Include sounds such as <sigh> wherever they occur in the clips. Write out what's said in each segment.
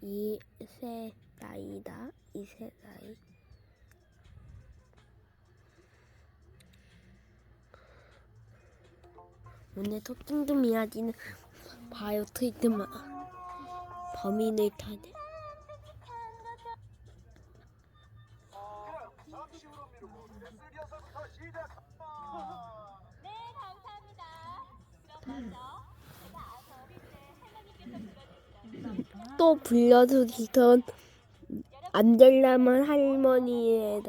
이세 나이다. 이세 나이. 오늘 토킹도 미야지는 바이오 트위트만 범인을 타네. 리허설부터 시작합니다. 또 불려주시던 안 될라면 할머니의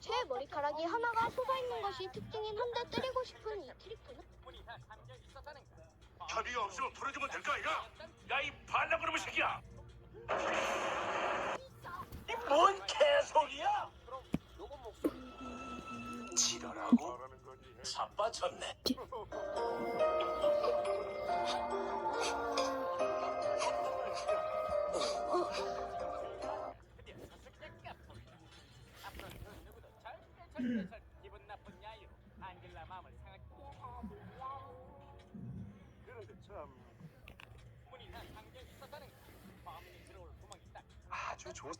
티셔츠에 머리카락이 하나가 솟아있는 것이 특징인 한대 때리고 싶은 이 트리프는 협의 없으면 풀어주면 될 거 아이가? 야 이 반란그놈의 새끼야! 이 뭔 개소리야? 지랄하고 자빠졌네. <laughs> 아주 좋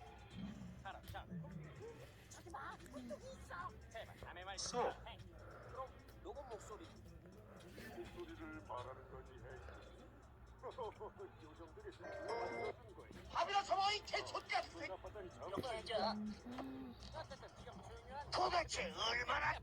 저기 봐 문득이 있어. 헤이, 그럼 누구 목소리 소리를 말하는 거지 요정들이 새끼! 나빴다니 참 어쨌든 지금 중요한 도대체 얼마나